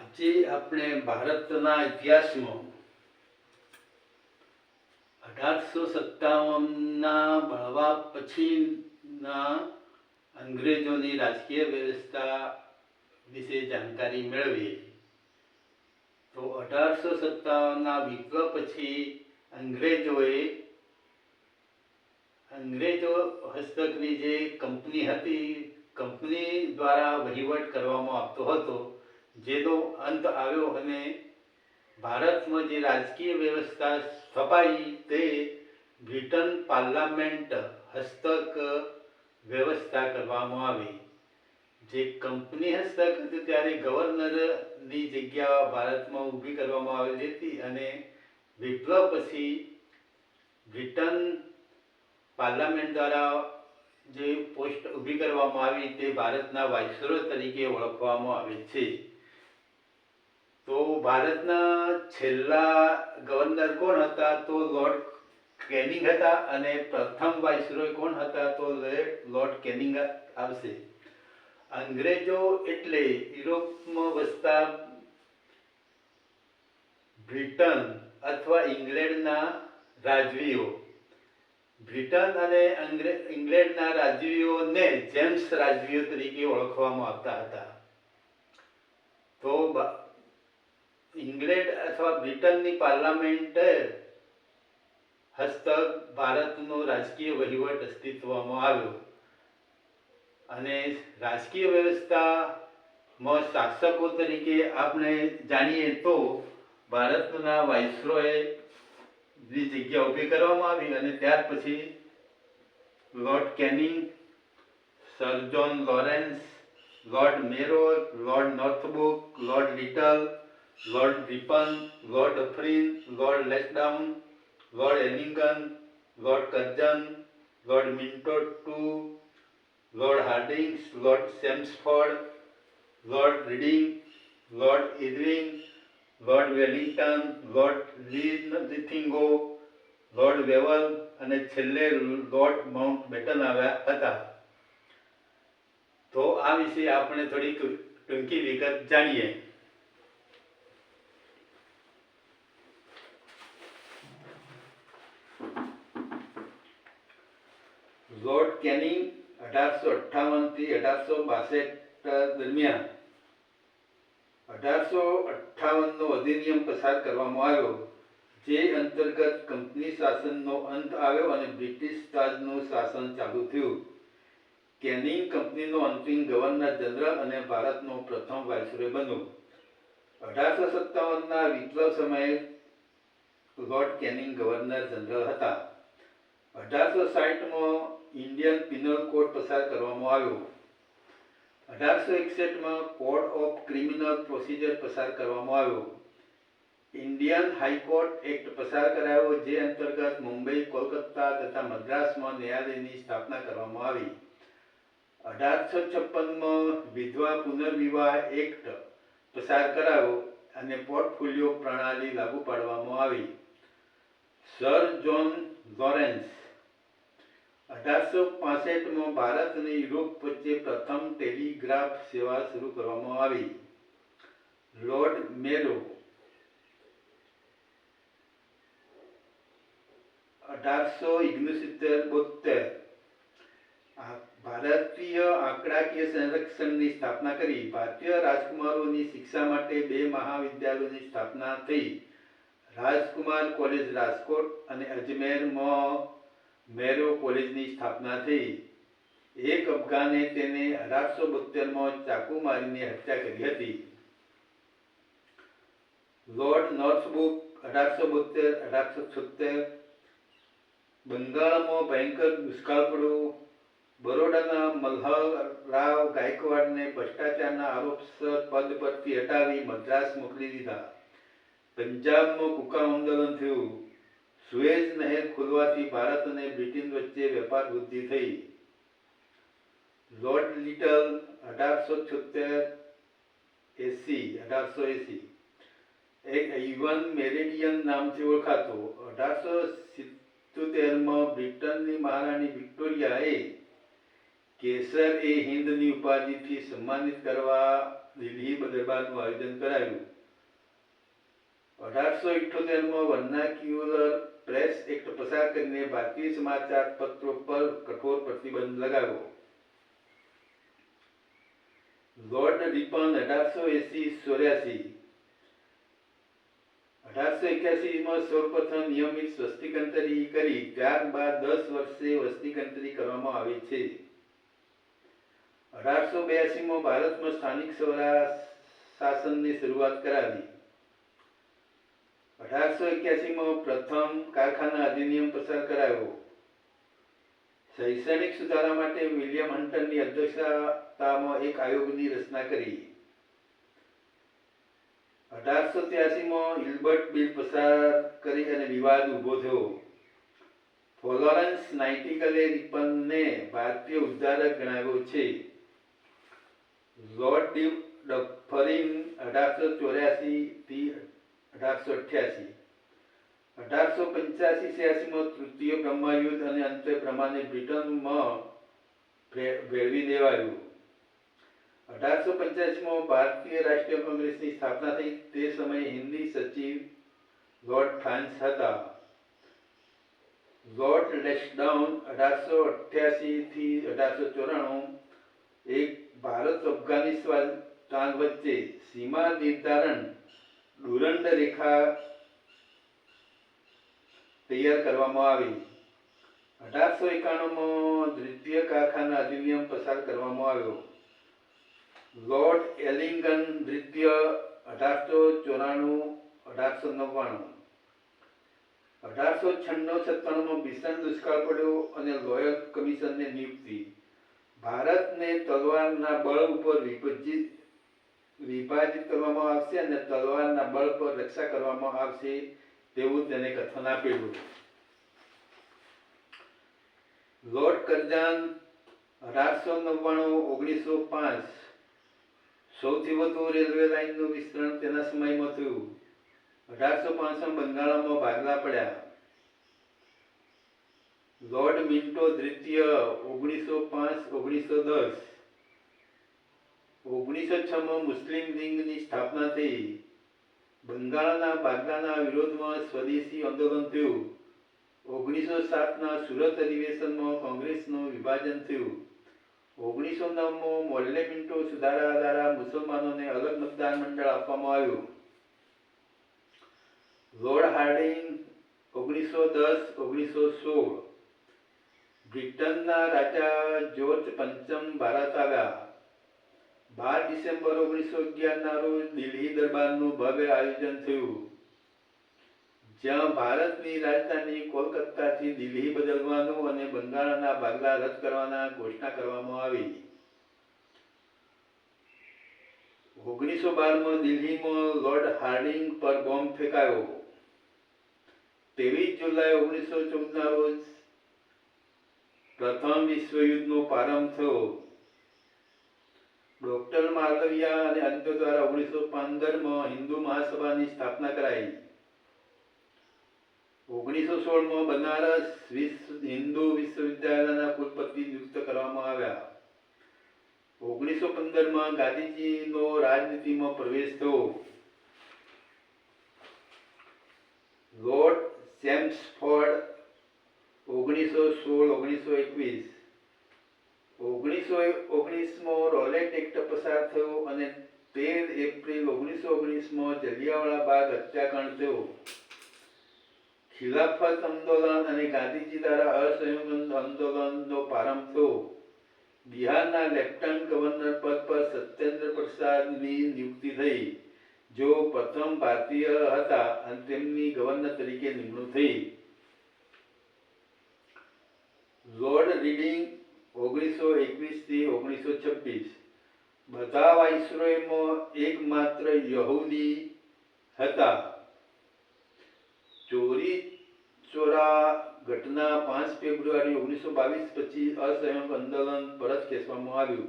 આજે આપણે ભારતના ઇતિહાસમાં અઢારસો સત્તાવનના બળવા પછીના અંગ્રેજોની રાજકીય વ્યવસ્થા વિશે જાણકારી મેળવીએ. તો અઢારસો સત્તાવનના વિપ્લવ પછી અંગ્રેજોએ અંગ્રેજો હસ્તકની જે કંપની હતી, કંપની દ્વારા વહીવટ કરવામાં આવતો હતો જેનો અંત આવ્યો અને ભારતમાં જે રાજકીય વ્યવસ્થા સ્થપાઈ તે બ્રિટન પાર્લામેન્ટ હસ્તક વ્યવસ્થા કરવામાં આવી. જે કંપની હસ્તક હતી ત્યારે ગવર્નરની જગ્યા ભારતમાં ઊભી કરવામાં આવેલી હતી અને વિપ્લવ પછી બ્રિટન પાર્લામેન્ટ દ્વારા જે પોસ્ટ ઊભી કરવામાં આવી તે ભારતના વાઇસરો તરીકે ઓળખવામાં આવે છે. તો ભારતના છેલ્લા ગવર્નર કોણ હતા? તો લોર્ડ કેનિંગ હતા અને પ્રથમ વાઇસરોય કોણ હતા? તો લોર્ડ કેનિંગ આવશે. અંગ્રેજો એટલે યુરોપમાં વસતા બ્રિટન અથવા ઇંગ્લેન્ડના રાજવીઓ. બ્રિટન અને ઇંગ્લેન્ડના રાજવીઓને જેમ્સ રાજવીઓ તરીકે ઓળખવામાં આવતા હતા. તો ઇંગ્લેન્ડ અથવા બ્રિટનની પાર્લામેન્ટ હસ્તક, ભારતનો રાજકીય વહીવટ અસ્તિત્વમાં આવ્યો. અને રાજકીય વ્યવસ્થામાં શાસકો તરીકે આપણે જાણીએ તો ભારતના વાઇસરોએ ની જગ્યા ઊભી કરવામાં આવી અને ત્યાર પછી Lord Canning, Sir John Lawrence, Lord Mayo Lord Northbrook, Lord Lytton Lord Ripon Lord Dufferin Lord Lansdowne Lord એનિંગન Lord Curzon Lord Minto two Lord Hardinge Lord Chelmsford Lord Reading Lord Irwin Lord Willingdon Lord લિથિંગો Lord Wavell અને છેલ્લે lord mount batten આવ્યા હતા. તો આ વિશે આપણે થોડીક ટૂંકી વિગત જાણીએ. લોર્ડ કેનિંગ અઢારસો અઠ્ઠાવનથી અઢારસો બાસઠ દરમિયાન અઢારસો અઠ્ઠાવનનો અધિનિયમ પસાર કરવામાં આવ્યો, જે અંતર્ગત કંપની શાસનનો અંત આવ્યો અને બ્રિટિશ તાજનું શાસન ચાલુ થયું. કેનિંગ કંપનીનો અંતિમ ગવર્નર જનરલ અને ભારતનો પ્રથમ વાઇસરોય બન્યો. અઢારસો સત્તાવનના વિપ્લવ સમયે લોર્ડ કેનિંગ ગવર્નર જનરલ હતા. અઢારસો સાહીઠમાં ઇન્ડિયન પિનલ કોડ પસાર કરવામાં આવ્યો. અઢારસો એકસઠમાં કોડ ઓફ ક્રિમિનલ પ્રોસિજર પસાર કરવામાં આવ્યો. ઇન્ડિયન હાઈકોર્ટ એક્ટ પસાર કરાયો, જે અંતર્ગત મુંબઈ, કોલકાતા તથા મદ્રાસમાં ન્યાયાલયની સ્થાપના કરવામાં આવી. અઢારસો છપ્પનમાં વિધવા પુનર્વિવાહ એક્ટ પસાર કરાયો અને પોર્ટફોલિયો પ્રણાલી લાગુ પાડવામાં આવી. સર જોન લોરેન્સ અઢારસો પાસઠમાં ભારત અને યુરોપ વચ્ચે પ્રથમ ટેલિગ્રાફ સેવા શરૂ કરવામાં આવી. લોર્ડ મેરો અઢારસો ઓગણસિત્તેર બોતેર ભારતીય આંકડાકીય સંરક્ષણની સ્થાપના કરી. ભારતીય રાજકુમારોની શિક્ષા માટે બે મહાવિદ્યાલયોની સ્થાપના થઈ. રાજકુમાર કોલેજ રાજકોટ અને અજમેરમાં મેરો કોલેજની સ્થાપના થઈ એક અફઘાને તેને અઢારસો બોતેરમાં ચાકુ મારીને હત્યા કરી હતી. લોર્ડ નોર્થબુક અઢારસો બોતેર અઢારસો છોતેર બંગાળમાં ભયંકર દુષ્કાળ પડ્યો બરોડાના મલ્હરાવ ગાયકવાડને ભ્રષ્ટાચારના આરોપસર પદ પરથી હટાવી મદ્રાસ મોકલી દીધા. પંજાબમાં કુકા આંદોલન થયું. સુએઝ નહેર ખોલવાથી ભારત અને બ્રિટન વચ્ચે વેપાર વૃદ્ધિ થઈ. લોર્ડ લિટલ અઢારસો છોતેર એસી અઢારસો એસી એક ઇવન મેરેડિયન નામથી ઓળખાતો. અઢારસો સિત્તોતેરમાં બ્રિટનની મહારાણી વિક્ટોરિયાએ કેસર એ હિન્દની ઉપાધિથી સન્માનિત કરવા દિલ્હી દરબારનું આયોજન કરાયું. અઢારસો ઇઠ્ઠોતેરમાં વર્નાક્યુલર પ્રેસ એક્ટ પસાર કરીને ભારતીય સમાચાર પત્રો પર કઠોર પ્રતિબંધ લગાવ્યો. લોર્ડ રિપન અઢારસો એસી ચોર્યાસી. અઢારસો એક્યાસીમાં સૌપ્રથમ નિયમિત સ્વસ્તિકંતરી કરી. ત્યારબાદ દસ વર્ષે વસ્તિકંતરી કરવામાં આવી છે. અઢારસો બ્યાસીમાં ભારતમાં સ્થાનિક સ્વરાજ શાસનની શરૂઆત કરાવી. અઢારસો એક્યાસીમાં પ્રથમ કારખાના અધિનિયમ પસાર કરાયો. શૈક્ષણિક સુધારા માટે વિલિયમ હન્ટરની અધ્યક્ષતામાં એક આયોગની રચના કરી. અઢારસો ત્યાસીમાં ઇલ્બર્ટ બિલ પસાર કરી અને વિવાદ ઊભો થયો. ફ્લોરન્સ નાઇટિકલે રિપનને ભારતીય ઉદ્ધારક ગણાવ્યો છે. લોર્ડ ડી ડફરિંગ અઢારસો ચોર્યાસી થી અઢારસો અઠ્યાસી. અઢારસો પંચ્યાસી છ્યાસીમાં તૃતીય બ્રહ્મયુદ્ધ અને અંતે પ્રમાણે બ્રિટનમાં ભેળવી દેવાયું. અઢારસો પંચ્યાસીમાં ભારતીય રાષ્ટ્રીય કોંગ્રેસની સ્થાપના થઈ. તે સમયે હિન્દી સચિવ લોર્ડ ફ્રાન્સ હતા. લોર્ડ લેસડાઉન અઢારસો અઠ્યાસીથી અઢારસો ચોરાણું એક ભારત અફઘાનિસ્તાન વચ્ચે સીમા નિર્ધારણ ડુરંડ રેખા તૈયાર કરવામાં આવી. અઢારસો એકાણુંમાં દ્વિતીય કારખાના અધિનિયમ પસાર કરવામાં આવ્યો. લોર્ડ એલિંગન દ્વિતીય અઢારસો ચોરાણું, અઢારસો નવ્વાણું. અઢારસો છન્નું સત્તાણુંમાં ભીષણ દુષ્કાળ પડ્યો અને લોયર કમિશનને નિયુક્તિ. ભારતને તલવારના બળ ઉપર વિભજિત વિભાજિત કરવામાં આવશે અને તલવારના બળ પર રક્ષા કરવામાં આવશે તેવું તેને કથન આપેલું. લોર્ડ કરજાન અઢારસો નવ્વાણું, ઓગણીસો પાંચ. સૌથી વધુ રેલવે લાઇનનું વિસ્તરણ તેના સમયમાં થયું. અઢારસો પાંચમાં બંગાળમાં ભાગલા પડ્યા. લોર્ડ મિન્ટો દ્વિતીય, ઓગણીસો પાંચ, ઓગણીસો દસ. ઓગણીસો છમાં મુસ્લિમ લીગની સ્થાપના થઈ બંગાળના ભાગલાના વિરોધમાં સ્વદેશી આંદોલન થયું. ઓગણીસો સાતના સુરત અધિવેશનમાં કોંગ્રેસનું વિભાજન થયું. ઓગણીસો નવમાં મોલ્લે મિન્ટો સુધારા દ્વારા મુસલમાનોને અલગ મતદાન મંડળ આપવામાં આવ્યું. લોર્ડ હાર્ડિંગ ઓગણીસો દસ ઓગણીસો સોળ બ્રિટનના રાજા જ્યોર્જ પંચમ ભારત આવ્યા બાર ડિસેમ્બર ઓગણીસો અગિયારના રોજ દિલ્હી દરબારનું ભવ્ય આયોજન થયું. જ્યાં ભારતની રાજધાની કોલકાતાથી દિલ્હી બદલવાનું અને બંગાળના ભાગલા રદ કરવાના ઘોષણા કરવામાં આવી. ઓગણીસો બારમાં દિલ્હીમાં લોર્ડ હાર્ડિંગ પર બોમ્બ ફેંકાયો. ત્રેવીસ જુલાઈ ઓગણીસો ચૌદના રોજ પ્રથમ વિશ્વયુદ્ધનો પ્રારંભ થયો. ડોક્ટર માલવિયા અને અન્ય દ્વારા ઓગણીસો પંદરમાં હિન્દુ મહાસભાની સ્થાપના કરાઈ. ઓગણીસો સોળમાં બનારસ વિશ્વ હિન્દુ વિશ્વવિદ્યાલયના કુલપતિ નિયુક્ત કરવામાં આવ્યા. ઓગણીસો પંદરમાં ગાંધીજીનો રાજનીતિમાં પ્રવેશ થયો. લોર્ડ સેમ્સફોર્ડ ઓગણીસો સોળ ઓગણીસો એકવીસ. ઓગણીસો ઓગણીસમાં રોલેટ એક્ટ પસાર થયો અને તેર એપ્રિલ ઓગણીસો ઓગણીસમાં જલિયાવાલા બાગ હત્યાકાંડ થયો. ખિલાફત આંદોલન અને ગાંધીજી દ્વારા અસહયોગ આંદોલનનો પ્રારંભ થયો. બિહારના લેફ્ટનન્ટ ગવર્નર પદ પર સત્યેન્દ્ર પ્રસાદની નિયુક્તિ થઈ, જો પ્રથમ ભારતીય હતા અને તેમની ગવર્નર તરીકે નિમણૂક થઈ. લોર્ડ રીડિંગ ઓગણીસો એકવીસથી ઓગણીસો છવ્વીસ. બધા વાઇસરોયમાં એકમાત્ર યહૂદી હતા. ચોરી ચોરા ઘટના પાંચ ફેબ્રુઆરી ઓગણીસો બાવીસ પછી અસહયોગ આંદોલન પરત ખેંચવામાં આવ્યું.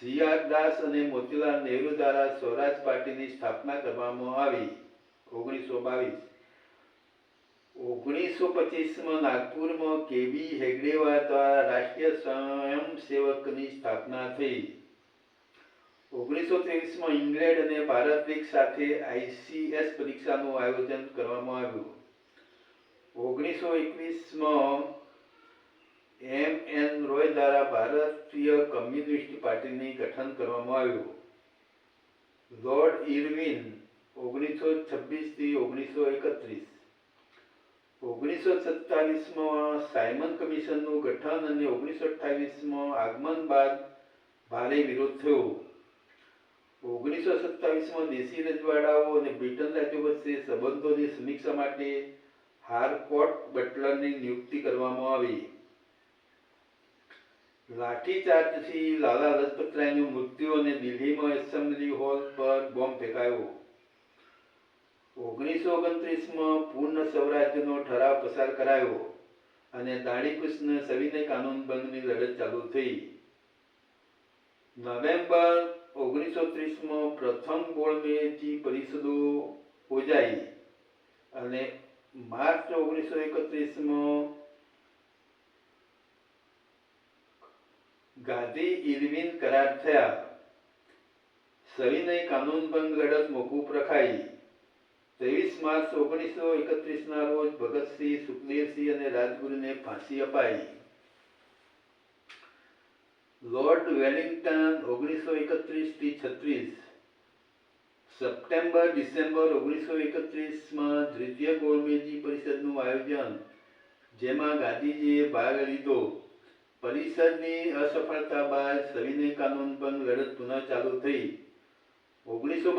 સિયાદાસ અને મોતીલાલ નહેરુ દ્વારા સ્વરાજ પાર્ટીની સ્થાપના કરવામાં આવી. ઓગણીસો બાવીસ. ઓગણીસો પચીસમાં નાગપુરમાં કેબી હેગડેવા દ્વારા રાષ્ટ્રીય સ્વયંસેવકની સ્થાપના થઈ. ઓગણીસો ત્રેવીસમાં ઇંગ્લેન્ડ અને ભારત લીગ સાથે આઈસીએસ પરીક્ષાનું આયોજન કરવામાં આવ્યું. ઓગણીસો એકવીસમાં એમ એન રોય દ્વારા ભારતીય કમ્યુનિસ્ટ પાર્ટીની ગઠન કરવામાં આવ્યું. લોર્ડ ઇરવિન ઓગણીસો છવ્વીસથી ઓગણીસો એકત્રીસ સાયમન કમિશનનું ગઠન અને ઓગણીસો અઠ્ઠાવીસમાં આગમન બાદ ભારે વિરોધ થયો. ઓગણીસો સત્તાવીસમાં દેશી રજવાડાઓ અને બ્રિટન રાજ્યો વચ્ચે સંબંધોની સમીક્ષા માટે હારકોટ બટલરની નિયુક્તિ કરવામાં આવી. લાઠીચાર્જથી લાલા લજપતરાયનું મૃત્યુ અને દિલ્હીમાં એસેમ્બલી હોલ પર બોમ્બ ફેંકાયો. ઓગણીસો ઓગણત્રીસમાં પૂર્ણ સ્વરાજ્યનો ઠરાવ પસાર કરાયો અને દાણીકુશને સવિનય કાનૂન ભંગની લડત ચાલુ થઈ. નવેમ્બર ઓગણીસો ત્રીસમાં પ્રથમ ગોળમેજી પરિષદો યોજાઈ અને માર્ચ ઓગણીસો એકત્રીસમાં ગાંધી ઇરવિન કરાર થયા. સવિનય કાનૂન બંધ લડત મોકૂફ રખાઈ. ત્રેવીસ માર્ચ ભગતસિંહ સપ્ટેમ્બર, ડિસેમ્બર ઓગણીસો એકત્રીસમાં દ્વિતીય ગોળમેજી પરિષદનું આયોજન, જેમાં ગાંધીજીએ ભાગ લીધો. પરિષદની અસફળતા બાદ સવિનય કાનૂન ભંગ લડત પુનઃ ચાલુ થઈ. ઓગણીસો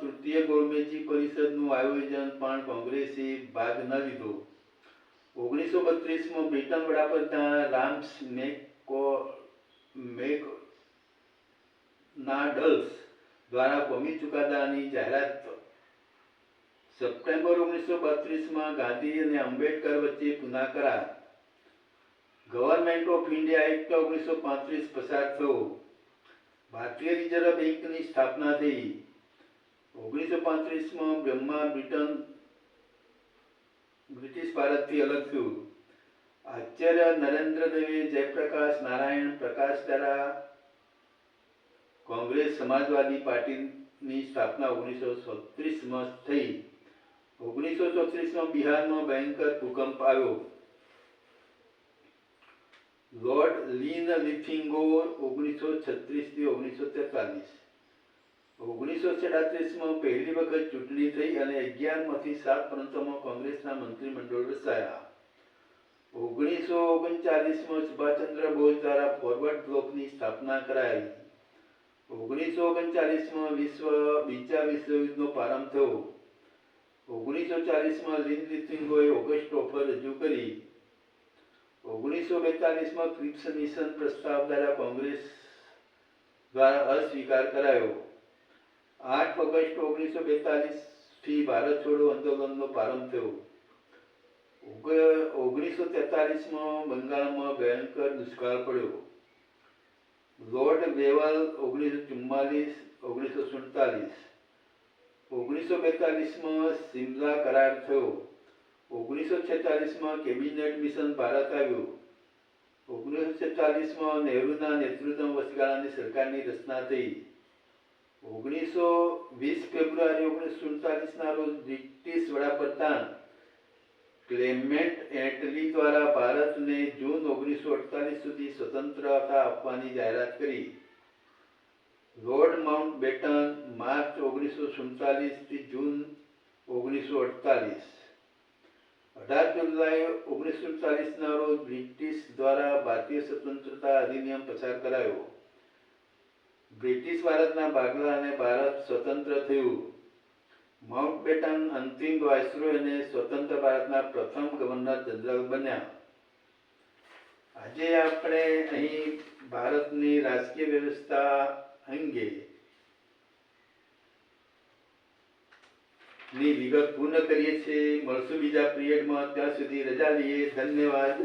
તૃતીય ગોળમેજી પરિષદનું આયોજન પણ કોંગ્રેસે ભાગ ન લીધો. ઓગણીસો બત્રીસમાં બ્રિટન વડાપ્રધાન રામ્સ મેકો મેક નાડલ્સ દ્વારા કોમી ચુકાદાની જાહેરાત સપ્ટેમ્બર ઓગણીસો બત્રીસમાં ગાંધી અને આંબેડકર વચ્ચે પુના કરાર. ગવર્મેન્ટ ઓફ ઇન્ડિયા એક્ટ ઓગણીસો પાંત્રીસ પસાર થયો. ભારતીય રિઝર્વ બેંકની સ્થાપના થઈ ઓગણીસો પાંત્રીસમાં બ્રહ્મા બ્રિટન બ્રિટિશ ભારતથી અલગ થયું. આચાર્ય નરેન્દ્ર દેવે જયપ્રકાશ નારાયણ, પ્રકાશ દ્વારા કોંગ્રેસ સમાજવાદી પાર્ટીની સ્થાપના ઓગણીસો છત્રીસમાં થઈ. ઓગણીસો ચોત્રીસમાં બિહારમાં ભયંકર ભૂકંપ આવ્યો. લોર્ડ લીન લિફિંગોર ઓગણીસો છત્રીસથી ઓગણીસો તેતાલીસ ઓગણીસો છેડાત્રીસમાં પહેલી વખત ચૂંટણી થઈ અને અગિયારમાંથી સાત પ્રાંતોમાં કોંગ્રેસના મંત્રીમંડળ રચાયા. ઓગણીસો ઓગણચાલીસમાં સુભાષચંદ્ર બોઝ દ્વારા ફોરવર્ડ બ્લોકની સ્થાપના કરાઈ. ઓગણીસો ઓગણચાલીસમાં વિશ્વ બીજા વિશ્વયુદ્ધનો પ્રારંભ થયો. ઓગણીસો ચાલીસમાં લીન લિથિંગોએ ઓગસ્ટ ઓફર રજૂ કરી. ઓગણીસો બેતાલીસમાં ક્રિપ્સ મિશન પ્રસ્તાવ દ્વારા કોંગ્રેસ દ્વારા અસ્વીકાર કરાયો. આઠ ઓગસ્ટ ઓગણીસો બેતાલીસથી ભારત છોડો આંદોલનનો પ્રારંભ થયો. ઓગણીસો તેતાલીસમાં બંગાળમાં ભયંકર દુષ્કાળ પડ્યો. લોર્ડ વેવલ ઓગણીસો ચુમ્માલીસ ઓગણીસો સુડતાલીસ. ઓગણીસો બેતાલીસમાં સિમલા કરાર થયો. ઓગણીસો છેતાલીસમાં કેબિનેટ મિશન ભારત આવ્યું. ઓગણીસો છેતાલીસમાં નહેરુના નેતૃત્વ વચગાળાની સરકારની રચના થઈ. ઓગણીસો વીસ ફેબ્રુઆરી ઓગણીસો સુડતાલીસના રોજ બ્રિટિશ વડાપ્રધાન ક્લેમેન્ટ એટલી દ્વારા ભારતને જૂન ઓગણીસો અડતાલીસ સુધી સ્વતંત્રતા આપવાની જાહેરાત કરી. લોર્ડ માઉન્ટ બેટન માર્ચ ઓગણીસો સુડતાલીસથી જૂન ઓગણીસો અડતાલીસ અઢાર ઓગણીસો ચાલીસના રોજ બ્રિટિશ દ્વારા ભારતીય સ્વતંત્રતા અધિનિયમ પસાર કરાયો. બ્રિટિશ ભારતના ભાગલા અને ભારત સ્વતંત્ર થયું. માઉન્ટ બેટન અંતિમ અને સ્વતંત્ર ભારતના પ્રથમ ગવર્નર જનરલ બન્યા. આજે આપણે અહીં ભારતની રાજકીય વ્યવસ્થા અંગે ની વિગત પૂર્ણ કરીએ છીએ. મળશું બીજા પિરિયડમાં ત્યાં સુધી રજા લઈએ. ધન્યવાદ.